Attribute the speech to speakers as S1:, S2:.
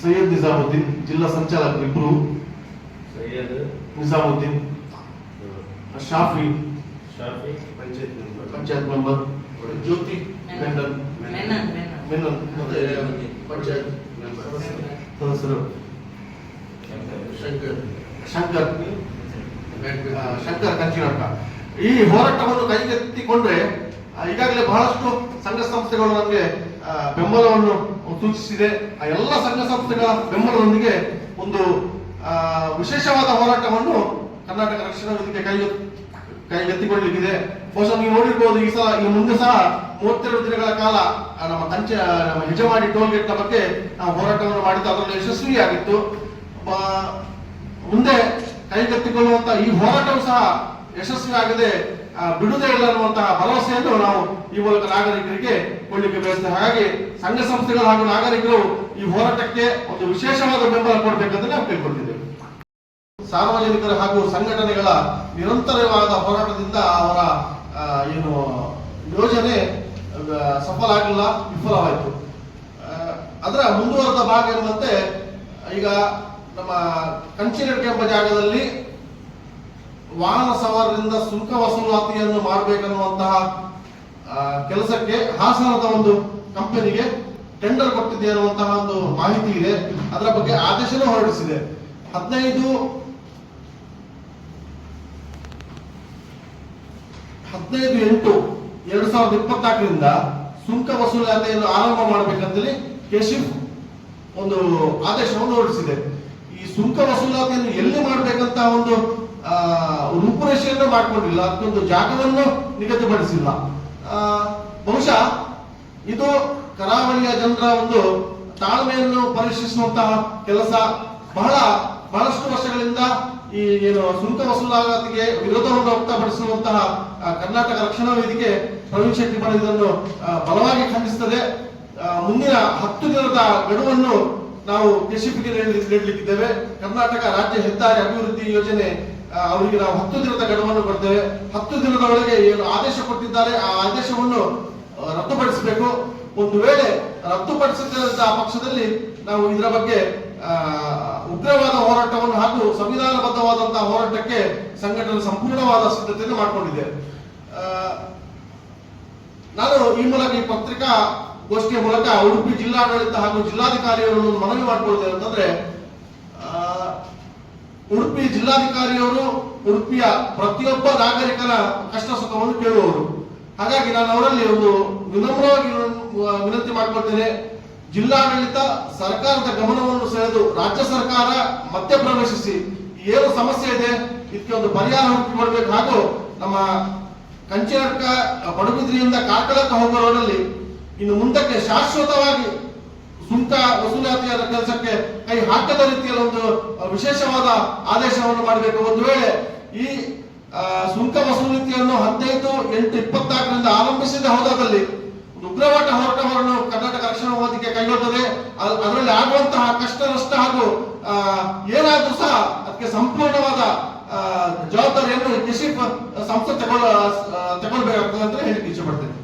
S1: ಸೈಯದ್ ನಿಜಾಮುದ್ದೀನ್ ಜಿಲ್ಲಾ ಸಂಚಾಲಕರು ಇಬ್ರು.
S2: ಸೈಯದ್
S1: ನಿಜಾಮುದ್ದೀನ್ ಶಾಫಿ.
S2: ಶಾಫಿ.
S3: ಪಂಚಾಯತ್ ಮೆಂಬರ್.
S1: ಪಂಚಾಯತ್ ಮೆಂಬರ್. ಜ್ಯೋತಿ. ಮೆಂಡನ್
S4: ಮೆನನ್.
S1: ಮತ್ತೆ
S3: ಪಂಚಾಯತ್ ಮೆಂಬರ್.
S1: ಸದಸ್ಯರು.
S3: ಶಂಕರ್.
S1: ಶಂಕರ್. ಶಂಕರ್ ಕಂಚಿನಾಟ ಈ ಹೋರಾಟವನ್ನು ಕೈಗೆತ್ತಿಕೊಂಡ್ರೆ ಈಗಾಗಲೇ ಬಹಳಷ್ಟು ಸಂಘ ಸಂಸ್ಥೆಗಳು ನಮಗೆ ಬೆಂಬಲವನ್ನು ಸೂಚಿಸಿದೆ ಆ ಎಲ್ಲ ಸಂಘ ಸಂಸ್ಥೆಗಳ ಬೆಂಬಲದೊಂದಿಗೆ ಒಂದು ವಿಶೇಷವಾದ ಹೋರಾಟವನ್ನು ಕರ್ನಾಟಕ ರಕ್ಷಣಾ ವೇದಿಕೆ ಕೈ ಕೈಗೆತ್ತಿಕೊಳ್ಳಲಿಕ್ಕಿದೆ ಬಹುಶಃ ನೀವು ನೋಡಿರ್ಬೋದು, ಈ ಸಲ, ಈ ಮುಂದೆ ಸಹ ಮೂವತ್ತೆರಡು ದಿನಗಳ ಕಾಲ ನಮ್ಮ ಕಂಚ ನಮ್ಮ ಹೆಜಮಾಡಿ ಟೋಲ್ ಗೇಟ್ ಬಗ್ಗೆ ನಾವು ಹೋರಾಟವನ್ನು ಮಾಡಿದ್ದು ಅದರಲ್ಲಿ ಯಶಸ್ವಿಯಾಗಿತ್ತು. ಮುಂದೆ ಕೈಗೆತ್ತಿಕೊಳ್ಳುವಂತ ಈ ಹೋರಾಟವು ಸಹ ಯಶಸ್ವಿ ಆಗದೆ ಆ, ಬಿಡುವುದೇ ಇಲ್ಲ ಅನ್ನುವಂತಹ ಭರವಸೆಯನ್ನು ನಾವು ಈ ಮೂಲಕ ನಾಗರಿಕರಿಗೆ ಕೊಡ್ಲಿಕ್ಕೆ ಬಯಸ್ತೇವೆ ಹಾಗಾಗಿ ಸಂಘ ಸಂಸ್ಥೆಗಳು ಹಾಗೂ ನಾಗರಿಕರು ಈ ಹೋರಾಟಕ್ಕೆ ಒಂದು ವಿಶೇಷವಾದ ಬೆಂಬಲ ಕೊಡಬೇಕಂತ ನಾವು ಕೇಳ್ಕೊಳ್ತಿದ್ದೇವೆ. ಸಾರ್ವಜನಿಕರ ಹಾಗೂ ಸಂಘಟನೆಗಳ ನಿರಂತರವಾದ ಹೋರಾಟದಿಂದ ಅವರ ಏನು ಯೋಜನೆ ಸಫಲ ಆಗಲಿಲ್ಲ ವಿಫಲವಾಯಿತು. ಅದರ ಮುಂದುವರೆದ ಭಾಗ ಎಂಬಂತೆ ಈಗ ನಮ್ಮ ಕಂಚಿನಡ್ಕೆ ಎಂಬ ಜಾಗದಲ್ಲಿ ವಾಹನ ಸವಾರರಿಂದ ಸುಂಕ ವಸೂಲಾತಿಯನ್ನು ಮಾಡಬೇಕನ್ನುವಂತಹ ಕೆಲಸಕ್ಕೆ ಹಾಸನದ ಒಂದು ಕಂಪನಿಗೆ ಟೆಂಡರ್ ಕೊಟ್ಟಿದೆ ಅನ್ನುವಂತಹ ಒಂದು ಮಾಹಿತಿ ಇದೆ. ಅದರ ಬಗ್ಗೆ ಆದೇಶನೂ ಹೊರಡಿಸಿದೆ. ಹದಿನೈದು ಹದಿನೈದು ಎಂಟು ಎರಡು ಸಾವಿರದ ಇಪ್ಪತ್ನಾಲ್ಕರಿಂದ ಸುಂಕ ವಸೂಲಾತಿಯನ್ನು ಆರಂಭ ಮಾಡಬೇಕಂತೇಳಿ ಕೆಶಿಫ್ ಒಂದು ಆದೇಶವನ್ನು ಹೊರಡಿಸಿದೆ. ಈ ಸುಂಕ ವಸೂಲಾತಿಯನ್ನು ಎಲ್ಲಿ ಮಾಡಬೇಕಂತ ಒಂದು ರೂಪುರೇಷೆಯನ್ನು ಮಾಡಿಕೊಂಡಿಲ್ಲ, ಅದಕ್ಕೊಂದು ಜಾಗವನ್ನು ನಿಗದಿಪಡಿಸಿಲ್ಲ. ಬಹುಶಃ ಇದು ಕರಾವಳಿಯ ಜನರ ಒಂದು ತಾಳ್ಮೆಯನ್ನು ಪರೀಕ್ಷಿಸುವಂತಹ ಕೆಲಸ ಬಹಳ, ಬಹಳಷ್ಟು ವರ್ಷಗಳಿಂದ ಈ ಏನು ಸುಂಕ ವಸೂಲಾತಿಗೆ ವಿರೋಧವನ್ನು ವ್ಯಕ್ತಪಡಿಸುವಂತಹ ಕರ್ನಾಟಕ ರಕ್ಷಣಾ ವೇದಿಕೆ ಪ್ರವೀಣ್ ಶೆಟ್ಟಿ ಬಲವಾಗಿ ಖಂಡಿಸುತ್ತದೆ. ಮುಂದಿನ ಹತ್ತು ದಿನದ ಗಡುವನ್ನು ನಾವು ಕೆಶಿಪಿಗೆ ನೀಡಲಿಕ್ಕಿದ್ದೇವೆ. ಕರ್ನಾಟಕ ರಾಜ್ಯ ಹೆದ್ದಾರಿ ಅಭಿವೃದ್ಧಿ ಯೋಜನೆ ಅವರಿಗೆ ನಾವು ಹತ್ತು ದಿನದ ಗಡುವನ್ನು ಕೊಡ್ತೇವೆ. ಹತ್ತು ದಿನದ ಒಳಗೆ ಏನು ಆದೇಶ ಕೊಟ್ಟಿದ್ದಾರೆ ಆ ಆದೇಶವನ್ನು ರದ್ದುಪಡಿಸಬೇಕು. ಒಂದು ವೇಳೆ ರದ್ದುಪಡಿಸಿದ ಪಕ್ಷದಲ್ಲಿ ನಾವು ಇದರ ಬಗ್ಗೆ ಉಗ್ರವಾದ ಹೋರಾಟವನ್ನು ಹಾಗೂ ಸಂವಿಧಾನಬದ್ಧವಾದಂತಹ ಹೋರಾಟಕ್ಕೆ ಸಂಘಟನೆ ಸಂಪೂರ್ಣವಾದ ಸಿದ್ಧತೆಯನ್ನು ಮಾಡಿಕೊಂಡಿದೆ. ನಾನು ಈ ಮೂಲಕ ಈ ಪತ್ರಿಕಾ ಗೋಷ್ಠಿಯ ಮೂಲಕ ಉಡುಪಿ ಜಿಲ್ಲಾಡಳಿತ ಹಾಗೂ ಜಿಲ್ಲಾಧಿಕಾರಿಯವರನ್ನು ಮನವಿ ಮಾಡಿಕೊಳ್ಳುತ್ತೇವೆ ಅಂತಂದ್ರೆ ಆ, ಉಡುಪಿ ಜಿಲ್ಲಾಧಿಕಾರಿಯವರು, ಉಡುಪಿಯ ಪ್ರತಿಯೊಬ್ಬ ನಾಗರಿಕರ ಕಷ್ಟ ಸುಖವನ್ನು ಕೇಳುವವರು. ಹಾಗಾಗಿ ನಾನು ಅವರಲ್ಲಿ ಒಂದು ವಿನಮ್ರವಾಗಿ ವಿನ- ವಿನಂತಿ ಮಾಡ್ಕೊಳ್ತೇನೆ. ಜಿಲ್ಲಾಡಳಿತ ಸರ್ಕಾರದ ಗಮನವನ್ನು ಸೆಳೆದು ರಾಜ್ಯ ಸರ್ಕಾರ ಮಧ್ಯಪ್ರವೇಶಿಸಿ ಏನು ಸಮಸ್ಯೆ ಇದೆ, ಇದಕ್ಕೆ ಒಂದು ಪರಿಹಾರ ಹುಡುಕಿಕೊಳ್ಬೇಕು ಹಾಗೂ ನಮ್ಮ ಕಂಚಿನಡ್ಕ ಪಡುಬಿದ್ರಿಯಿಂದ ಕಾರ್ಕಳಕ್ಕೆ ಹೋಗುವವರಲ್ಲಿ ಇನ್ನು ಮುಂದಕ್ಕೆ ಶಾಶ್ವತವಾಗಿ ಸುಂಕ ವಸೂಲಾತಿಯ ಕೆಲಸಕ್ಕೆ ಕೈ ಹಾಕದ ರೀತಿಯಲ್ಲಿ ಒಂದು ವಿಶೇಷವಾದ ಆದೇಶವನ್ನು ಮಾಡಬೇಕು. ಒಂದು ವೇಳೆ ಈ ಸುಂಕ ವಸೂಲಿತಿಯನ್ನು ಹದಿನೈದು ಎಂಟು ಇಪ್ಪತ್ನಾಲ್ಕರಿಂದ ಆರಂಭಿಸಿದ ಹೋದಾದಲ್ಲಿ ಒಂದು ಉಗ್ರವಾದ ಹೋರಾಟವನ್ನು ಕರ್ನಾಟಕ ರಕ್ಷಣಾ ವೇದಿಕೆ ಕೈಗೊಳ್ಳುತ್ತದೆ ಅದ್- ಅದರಲ್ಲಿ ಆಗುವಂತಹ ಕಷ್ಟ, ನಷ್ಟ ಹಾಗೂ ಏನಾದರೂ ಸಹ ಅದಕ್ಕೆ ಸಂಪೂರ್ಣವಾದ ಜವಾಬ್ದಾರಿಯನ್ನು ಕೃಷಿ ಸಂಸ್ಥೆ ತಗೊಳ್ಳ ತಗೊಳ್ಬೇಕಾಗ್ತದೆ ಅಂತ ಹೇಳಿ ಇಚ್ಛೆ ಪಡ್ತೇನೆ.